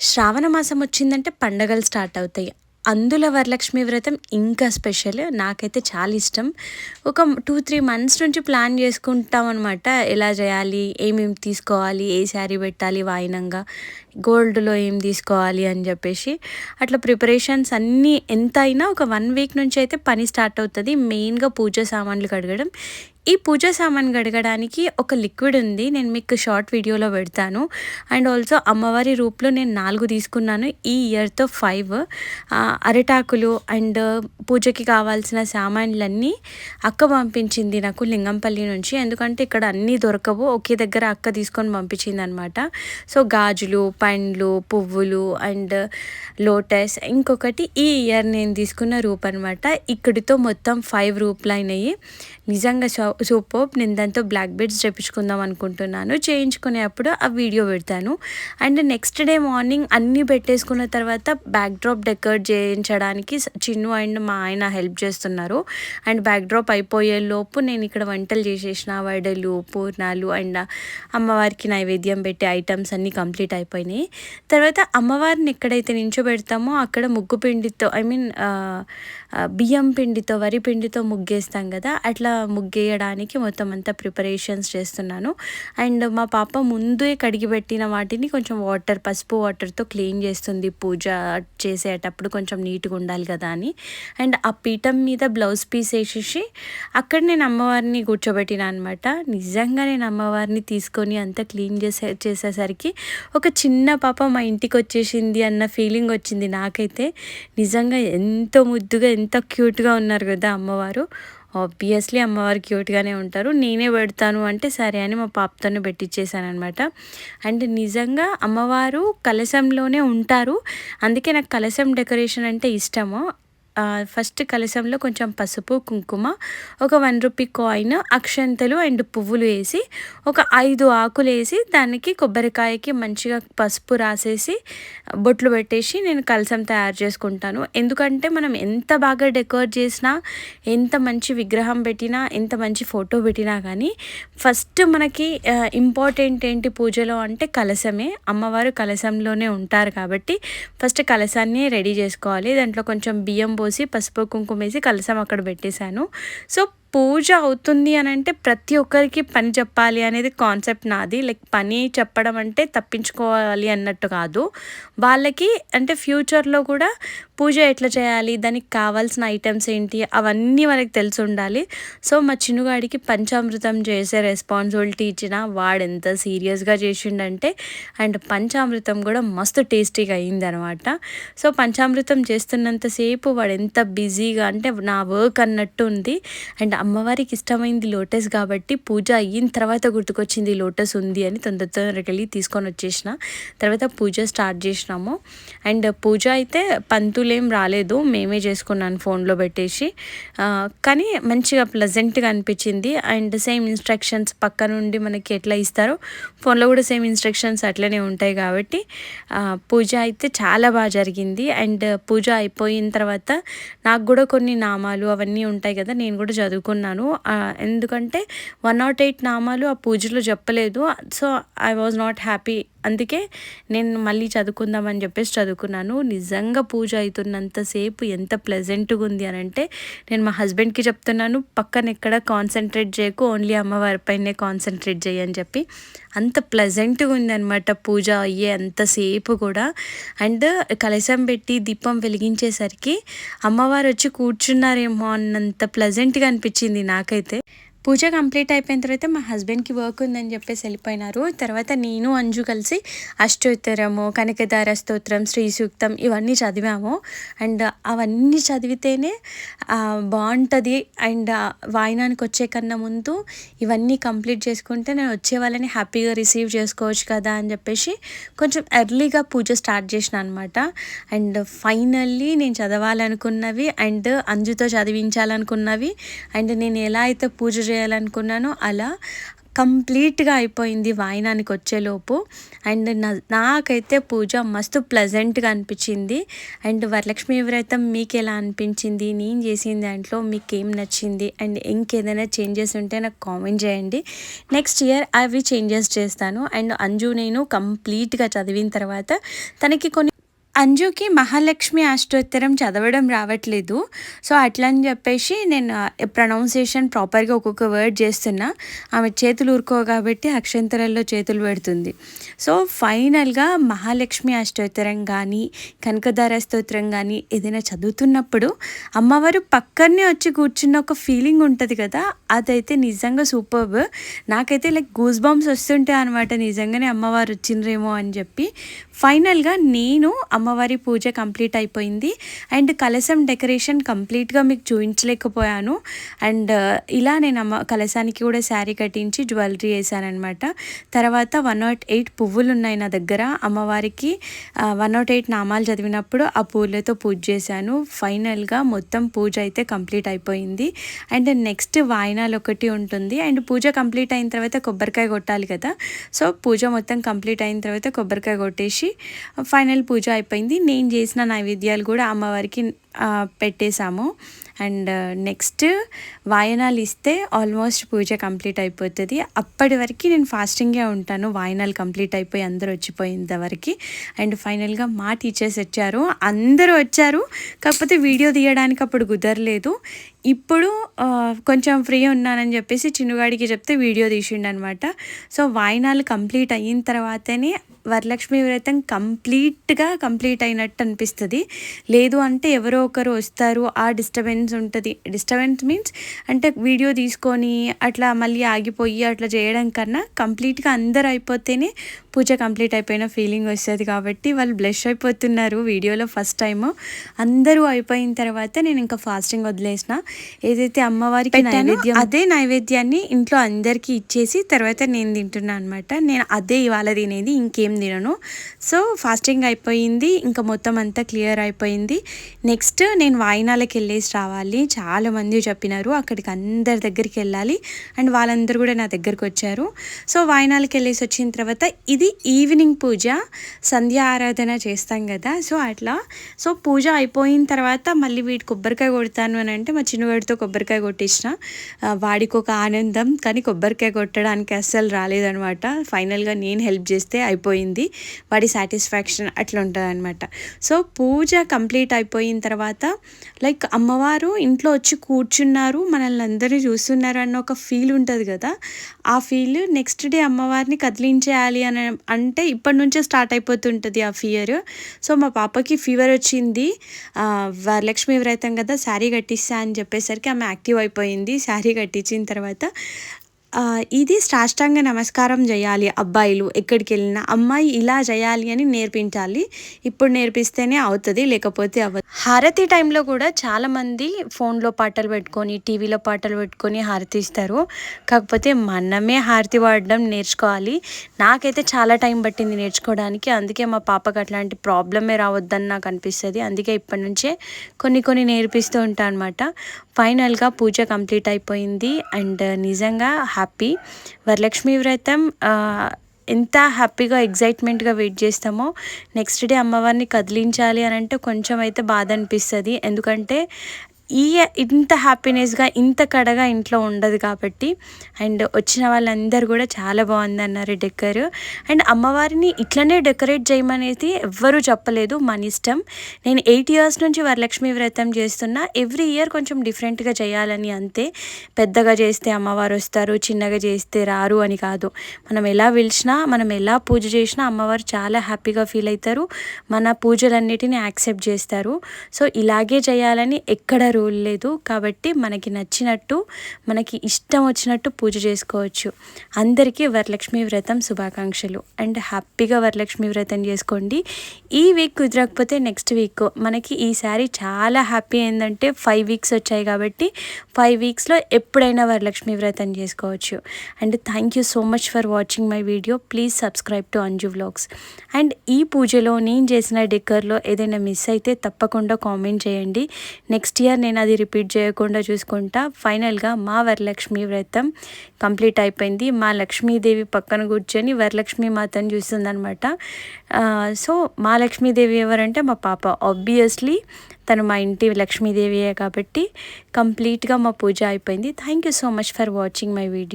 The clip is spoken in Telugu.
శ్రావణ మాసం వచ్చిందంటే పండగలు స్టార్ట్ అవుతాయి. అందులో వరలక్ష్మి వ్రతం ఇంకా స్పెషల్. నాకైతే చాలా ఇష్టం. ఒక టూ త్రీ మంత్స్ నుంచి ప్లాన్ చేసుకుంటాం అనమాట ఎలా చేయాలి? ఏమేమి తీసుకోవాలి? ఏ శారీ పెట్టాలి వాయినంగా? గోల్డ్లో ఏం తీసుకోవాలి అని చెప్పేసి. అట్లా ప్రిపరేషన్స్ అన్నీ ఎంత అయినా ఒక వన్ వీక్ నుంచి అయితే పని స్టార్ట్ అవుతుంది. మెయిన్గా పూజ సామాన్లు కడగడం. ఈ పూజ సామాన్ గడగడానికి ఒక లిక్విడ్ ఉంది. నేను మీకు షార్ట్ వీడియోలో పెడతాను. అండ్ ఆల్సో అమ్మవారి రూప్లో నేను నాలుగు తీసుకున్నాను. ఈ ఇయర్తో ఫైవ్. అరిటాకులు అండ్ పూజకి కావాల్సిన సామాన్లన్నీ అక్క పంపించింది నాకు లింగంపల్లి నుంచి. ఎందుకంటే ఇక్కడ అన్నీ దొరకవు. ఒకే దగ్గర అక్క తీసుకొని పంపించింది అనమాట సో గాజులు పండ్లు పువ్వులు అండ్ లోటస్. ఇంకొకటి ఈ ఇయర్ నేను తీసుకున్న రూప్ అనమాట ఇక్కడితో మొత్తం ఫైవ్ రూపులు అయినాయి నిజంగా సూపర్. నేను దాంతో బ్లాక్ బెడ్స్ చేపించుకుందాం అనుకుంటున్నాను. చేయించుకునేటప్పుడు ఆ వీడియో పెడతాను. అండ్ నెక్స్ట్ డే మార్నింగ్ అన్నీ పెట్టేసుకున్న తర్వాత బ్యాక్ డ్రాప్ డెకరేట్ చేయించడానికి చిన్ను అండ్ మా ఆయన హెల్ప్ చేస్తున్నారు. అండ్ బ్యాక్ డ్రాప్ అయిపోయే లోపు నేను ఇక్కడ వంటలు చేసేసిన వడలు పూర్ణాలు అండ్ అమ్మవారికి నైవేద్యం పెట్టే ఐటమ్స్ అన్నీ కంప్లీట్ అయిపోయినాయి. తర్వాత అమ్మవారిని ఎక్కడైతే నించోబెడతామో అక్కడ ముగ్గు పిండితో ఐ మీన్ బియ్యం పిండితో వరి పిండితో ముగ్గేస్తాం కదా. అట్లా ముగ్గేయడానికి మొత్తం అంతా ప్రిపరేషన్స్ చేస్తున్నాను. అండ్ మా పాప ముందే కడిగి పెట్టిన వాటిని కొంచెం వాటర్ పసుపు వాటర్తో క్లీన్ చేస్తుంది పూజ చేసేటప్పుడు కొంచెం నీట్గా ఉండాలి కదా అని. అండ్ ఆ పీఠం మీద బ్లౌజ్ పీస్ వేసేసి అక్కడ నేను అమ్మవారిని కూర్చోబెట్టిన అనమాట నిజంగా నేను అమ్మవారిని తీసుకొని అంతా క్లీన్ చేసే చేసేసరికి ఒక చిన్న పాప మా ఇంటికి వచ్చేసింది అన్న ఫీలింగ్ వచ్చింది నాకైతే. నిజంగా ఎంతో ముద్దుగా ఎంత క్యూట్గా ఉన్నారు కదా అమ్మవారు. ఆబ్వియస్లీ అమ్మవారు క్యూట్గానే ఉంటారు. నేనే పెడతాను అంటే సరే అని మా పాపతోనే పెట్టించేసాను అనమాట అండ్ నిజంగా అమ్మవారు కలశంలోనే ఉంటారు. అందుకే నాకు కలశం డెకరేషన్ అంటే ఇష్టము. ఫస్ట్ కలశంలో కొంచెం పసుపు కుంకుమ ఒక వన్ రూపీ కాయిన్ అక్షంతలు అండ్ పువ్వులు వేసి ఒక ఐదు ఆకులు వేసి దానికి కొబ్బరికాయకి మంచిగా పసుపు రాసేసి బొట్లు పెట్టేసి నేను కలశం తయారు చేసుకుంటాను. ఎందుకంటే మనం ఎంత బాగా డెకరేట్ చేసినా ఎంత మంచి విగ్రహం పెట్టినా ఎంత మంచి ఫోటో పెట్టినా కానీ ఫస్ట్ మనకి ఇంపార్టెంట్ ఏంటి పూజలో అంటే కలశమే. అమ్మవారు కలశంలోనే ఉంటారు కాబట్టి ఫస్ట్ కలశాన్ని రెడీ చేసుకోవాలి. దాంట్లో కొంచెం బియ్యం పోసి పసుపు కుంకుమ వేసి కలసం అక్కడ పెట్టేశాను. సో పూజ అవుతుంది అని అంటే ప్రతి ఒక్కరికి పని చెప్పాలి అనేది కాన్సెప్ట్ నాది. లైక్ పని చెప్పడం అంటే తప్పించుకోవాలి అన్నట్టు కాదు. వాళ్ళకి అంటే ఫ్యూచర్లో కూడా పూజ ఎట్లా చేయాలి దానికి కావాల్సిన ఐటమ్స్ ఏంటి అవన్నీ వాళ్ళకి తెలిసి ఉండాలి. సో మా చిన్నగాడికి పంచామృతం చేసే రెస్పాన్సిబిలిటీ ఇచ్చిన వాడు ఎంత సీరియస్గా చేసిండంటే అండ్ పంచామృతం కూడా మస్తు టేస్టీగా అయింది అనమాట సో పంచామృతం చేస్తున్నంతసేపు వాడు ఎంత బిజీగా అంటే నా వర్క్ అన్నట్టు ఉంది. అండ్ అమ్మవారికి ఇష్టమైంది లోటస్ కాబట్టి పూజ అయిన తర్వాత గుర్తుకొచ్చింది లోటస్ ఉంది అని తొందర తొందరకి వెళ్ళి తీసుకొని వచ్చేసిన. తర్వాత పూజ స్టార్ట్ చేసినాము. అండ్ పూజ అయితే పంతులేం రాలేదు. మేమే చేసుకున్నాను ఫోన్లో పెట్టేసి. కానీ మంచిగా ప్లజెంట్గా అనిపించింది. అండ్ సేమ్ ఇన్స్ట్రక్షన్స్ పక్క నుండి మనకి ఎట్లా ఇస్తారో ఫోన్లో కూడా సేమ్ ఇన్స్ట్రక్షన్స్ అట్లనే ఉంటాయి కాబట్టి పూజ అయితే చాలా బాగా జరిగింది. అండ్ పూజ అయిపోయిన తర్వాత నాకు కూడా కొన్ని నామాలు అవన్నీ ఉంటాయి కదా నేను కూడా అనుకున్నాను. ఎందుకంటే వన్ నాట్ ఎయిట్ నామాలు ఆ పూజలో చెప్పలేదు. So I was not happy అందుకే నేను మళ్ళీ చదువుకుందామని చెప్పేసి చదువుకున్నాను. నిజంగా పూజ అవుతున్నంతసేపు ఎంత ప్లెజెంట్గా ఉంది అని అంటే నేను మా హస్బెండ్కి చెప్తున్నాను పక్కన ఎక్కడ కాన్సన్ట్రేట్ చేయకు ఓన్లీ అమ్మవారి పైనే కాన్సన్ట్రేట్ చేయని చెప్పి. అంత ప్లెజెంట్గా ఉందన్నమాట పూజ అయ్యే అంతసేపు కూడా. అండ్ కలశం పెట్టి దీపం వెలిగించేసరికి అమ్మవారు వచ్చి కూర్చున్నారేమో అన్నంత ప్లెజెంట్గా అనిపించింది నాకైతే. పూజ కంప్లీట్ అయిపోయిన తర్వాత మా హస్బెండ్కి వర్క్ ఉందని చెప్పేసి వెళ్ళిపోయినారు. తర్వాత నేను అంజు కలిసి అష్టోత్తరము కనకదార స్తోత్రం శ్రీ సూక్తం ఇవన్నీ చదివాము. అండ్ అవన్నీ చదివితేనే బాగుంటుంది. అండ్ వాయినానికి వచ్చే కన్నా ముందు ఇవన్నీ కంప్లీట్ చేసుకుంటే నేను వచ్చే వాళ్ళని హ్యాపీగా రిసీవ్ చేసుకోవచ్చు కదా అని చెప్పేసి కొంచెం ఎర్లీగా పూజ స్టార్ట్ చేసిన అనమాట అండ్ ఫైనల్లీ నేను చదవాలనుకున్నవి అండ్ అంజుతో చదివించాలనుకున్నవి. అండ్ నేను ఎలా అయితే పూజ చేయాలనుకున్నానో అలా కంప్లీట్గా అయిపోయింది వాయినానికి వచ్చేలోపు. అండ్ నా నాకైతే పూజ మస్తు ప్లజెంట్గా అనిపించింది. అండ్ వరలక్ష్మి వ్రతం మీకు ఎలా అనిపించింది? నేను చేసిన దాంట్లో మీకు ఏం నచ్చింది? అండ్ ఇంకేదైనా చేంజెస్ ఉంటే నాకు కామెంట్ చేయండి. నెక్స్ట్ ఇయర్ అవి చేంజెస్ చేస్తాను. అండ్ అంజు నేను కంప్లీట్గా చదివిన తర్వాత తనకి కొన్ని అంజుకి మహాలక్ష్మి అష్టోత్తరం చదవడం రావట్లేదు. సో అట్లా అని చెప్పేసి నేను ప్రొనౌన్సియేషన్ ప్రాపర్గా ఒక్కొక్క వర్డ్ చేస్తున్నా. ఆమె చేతులు ఊరుకో కాబట్టి అక్షంతరాల్లో చేతులు పెడుతుంది. సో ఫైనల్గా మహాలక్ష్మి అష్టోత్తరం కానీ కనకధార స్తోత్రం కానీ ఏదైనా చదువుతున్నప్పుడు అమ్మవారు పక్కనే వచ్చి కూర్చున్న ఒక ఫీలింగ్ ఉంటుంది కదా? అదైతే నిజంగా సూపర్బ్. నాకైతే లైక్ గూస్ బాంబ్స్ వస్తుంటాయి అనమాట నిజంగానే అమ్మవారు వచ్చిండ్రేమో అని చెప్పి. ఫైనల్గా నేను అమ్మవారి పూజ కంప్లీట్ అయిపోయింది. అండ్ కలశం డెకరేషన్ కంప్లీట్గా మీకు చూపించలేకపోయాను అండ్ uh, ఇలా నేను అమ్మ కలశానికి కూడా శారీ కట్టించి జ్యువెలరీ వేసానమాట తర్వాత వన్ నాట్ ఎయిట్ పువ్వులు ఉన్నాయి నా దగ్గర. అమ్మవారికి uh, వన్ నాట్ ఎయిట్ నామాలు చదివినప్పుడు ఆ పూలతో పూజ చేశాను. ఫైనల్గా మొత్తం పూజ అయితే కంప్లీట్ అయిపోయింది. అండ్ నెక్స్ట్ వాయినాలు ఒకటి ఉంటుంది. అండ్ పూజ కంప్లీట్ అయిన తర్వాత కొబ్బరికాయ కొట్టాలి కదా. సో పూజ మొత్తం కంప్లీట్ అయిన తర్వాత కొబ్బరికాయ కొట్టేసి ఫైనల్ పూజ అయిపోయింది. నేను చేసిన నైవేద్యాలు కూడా అమ్మవారికి పెట్టేశాము. అండ్ నెక్స్ట్ వాయనాలు ఇస్తే ఆల్మోస్ట్ పూజ కంప్లీట్ అయిపోతుంది. అప్పటి వరకు నేను ఫాస్టింగే ఉంటాను. వాయనాలు కంప్లీట్ అయిపోయి అందరూ వచ్చిపోయేంత వరకు. అండ్ ఫైనల్గా మా టీచర్స్ వచ్చారు. అందరూ వచ్చారు. కాకపోతే వీడియో తీయడానికి అప్పుడు కుదరలేదు. ఇప్పుడు కొంచెం ఫ్రీ ఉన్నానని చెప్పేసి చిన్నగాడికి చెప్తే వీడియో తీసిండు అనమాట సో వాయినాలు కంప్లీట్ అయిన తర్వాతనే వరలక్ష్మి వ్రతం కంప్లీట్గా కంప్లీట్ అయినట్టు అనిపిస్తుంది. లేదు అంటే ఎవరో ఒకరు వస్తారు ఆ డిస్టర్బెన్స్ ఉంటుంది. డిస్టర్బెన్స్ మీన్స్ అంటే వీడియో తీసుకొని అట్లా మళ్ళీ ఆగిపోయి అట్లా చేయడం కన్నా కంప్లీట్గా అందరు అయిపోతేనే పూజ కంప్లీట్ అయిపోయిన ఫీలింగ్ వస్తుంది కాబట్టి వాళ్ళు బ్లష్ అయిపోతున్నారు వీడియోలో ఫస్ట్ టైము అందరూ అయిపోయిన తర్వాత నేను ఇంకా ఫాస్టింగ్ వదిలేసిన. ఏదైతే అమ్మవారికి నైవేద్యం అదే నైవేద్యాన్ని ఇంట్లో అందరికీ ఇచ్చేసి తర్వాత నేను తింటున్నాను అనమాట నేను అదే ఇవాళ తినేది ఇంకేం తినను. సో ఫాస్టింగ్ అయిపోయింది. ఇంకా మొత్తం అంతా క్లియర్ అయిపోయింది. నెక్స్ట్ నేను వాయినాలకి వెళ్ళేసి రావాలి. చాలా మంది చెప్పినారు అక్కడికి అందరి దగ్గరికి వెళ్ళాలి అండ్ వాళ్ళందరూ కూడా నా దగ్గరికి వచ్చారు. సో వాయినాలకి వెళ్ళేసి వచ్చిన తర్వాత ఇది ఈవినింగ్ పూజ సంధ్య ఆరాధన చేస్తాం కదా. సో అట్లా. సో పూజ అయిపోయిన తర్వాత మళ్ళీ వీటి కొబ్బరికాయ కొడతాను అని అంటే మా వాడితో కొబ్బరికాయ కొట్టించిన. వాడికి ఒక ఆనందం కానీ కొబ్బరికాయ కొట్టడానికి అస్సలు రాలేదనమాట. ఫైనల్గా నేను హెల్ప్ చేస్తే అయిపోయింది. వాడి సాటిస్ఫాక్షన్ అట్లా ఉంటుంది అనమాట సో పూజ కంప్లీట్ అయిపోయిన తర్వాత లైక్ అమ్మవారు ఇంట్లో వచ్చి కూర్చున్నారు మనల్ని అందరినీ చూస్తున్నారు అన్న ఒక ఫీల్ ఉంటుంది కదా. ఆ ఫీల్ నెక్స్ట్ డే అమ్మవారిని కదిలించేయాలి అని అంటే ఇప్పటి నుంచే స్టార్ట్ అయిపోతుంటుంది ఆ ఫియర్. సో మా పాపకి ఫీవర్ వచ్చింది. వరలక్ష్మి వ్రతం కదా శారీ కట్టిస్తా అని చెప్పి చెప్పేసరికి ఆమె యాక్టివ్ అయిపోయింది శారీ కట్టించిన తర్వాత. ఇది సాష్టాంగ నమస్కారం చేయాలి అబ్బాయిలు ఎక్కడికి వెళ్ళినా. అమ్మాయి ఇలా చేయాలి అని నేర్పించాలి. ఇప్పుడు నేర్పిస్తేనే అవుతుంది లేకపోతే అవ్వదు. హారతి టైంలో కూడా చాలామంది ఫోన్లో పాటలు పెట్టుకొని టీవీలో పాటలు పెట్టుకొని హారతి ఇస్తారు. కాకపోతే మనమే హారతి వాడడం నేర్చుకోవాలి. నాకైతే చాలా టైం పట్టింది నేర్చుకోవడానికి. అందుకే మా పాపకు అట్లాంటి ప్రాబ్లమే రావద్దని నాకు అనిపిస్తుంది. అందుకే ఇప్పటి నుంచే కొన్ని కొన్ని నేర్పిస్తూ ఉంటాను అనమాట ఫైనల్గా పూజ కంప్లీట్ అయిపోయింది. అండ్ నిజంగా హ్యాపీ హ్యాపీ. వరలక్ష్మి వ్రతం ఎంత హ్యాపీగా ఎగ్జైట్మెంట్గా వెయిట్ చేస్తామో నెక్స్ట్ డే అమ్మవారిని కదిలించాలి అని అంటే కొంచెం అయితే బాధ అనిపిస్తుంది. ఎందుకంటే ఈ ఇంత హ్యాపీనెస్గా ఇంత కడగా ఇంట్లో ఉండదు కాబట్టి అండ్ వచ్చిన వాళ్ళందరూ కూడా చాలా బాగుంది అన్నారు డెక్కర్ అండ్ అమ్మవారిని ఇట్లనే డెకరేట్ చేయమనేది ఎవ్వరూ చెప్పలేదు మన ఇష్టం. నేను ఎయిట్ ఇయర్స్ నుంచి వరలక్ష్మి వ్రతం చేస్తున్నా ఎవ్రీ ఇయర్ కొంచెం డిఫరెంట్గా చేయాలని అంతే. పెద్దగా చేస్తే అమ్మవారు వస్తారు చిన్నగా చేస్తే రారు అని కాదు. మనం ఎలా పిలిచినా మనం ఎలా పూజ చేసినా అమ్మవారు చాలా హ్యాపీగా ఫీల్ అవుతారు. మన పూజలన్నిటిని యాక్సెప్ట్ చేస్తారు. సో ఇలాగే చేయాలని ఎక్కడ రూల్ లేదు. కాబట్టి మనకి నచ్చినట్టు మనకి ఇష్టం వచ్చినట్టు పూజ చేసుకోవచ్చు. అందరికీ వరలక్ష్మి వ్రతం శుభాకాంక్షలు. అండ్ హ్యాపీగా వరలక్ష్మి వ్రతం చేసుకోండి. ఈ వీక్ కుదరకపోతే నెక్స్ట్ వీక్. మనకి ఈసారి చాలా హ్యాపీ ఏంటంటే ఫైవ్ వీక్స్ వచ్చాయి కాబట్టి ఫైవ్ వీక్స్లో ఎప్పుడైనా వరలక్ష్మి వ్రతం చేసుకోవచ్చు. And thank you so much for watching my video. Please subscribe to Anju vlogs. And ఈ పూజలో నేను చేసిన డెక్కర్లో ఏదైనా మిస్ అయితే తప్పకుండా కామెంట్ చేయండి. నెక్స్ట్ ఇయర్ నేను అది రిపీట్ చేయకుండా చూసుకుంటా. ఫైనల్గా మా వరలక్ష్మి వ్రతం కంప్లీట్ అయిపోయింది. మా లక్ష్మీదేవి పక్కన కూర్చొని వరలక్ష్మి మాతను చూస్తుందనమాట సో మా లక్ష్మీదేవి ఎవరంటే మా పాప. ఆబ్వియస్లీ తను మా ఇంటి లక్ష్మీదేవియే కాబట్టి కంప్లీట్గా మా పూజ అయిపోయింది. Thank you so much for watching my video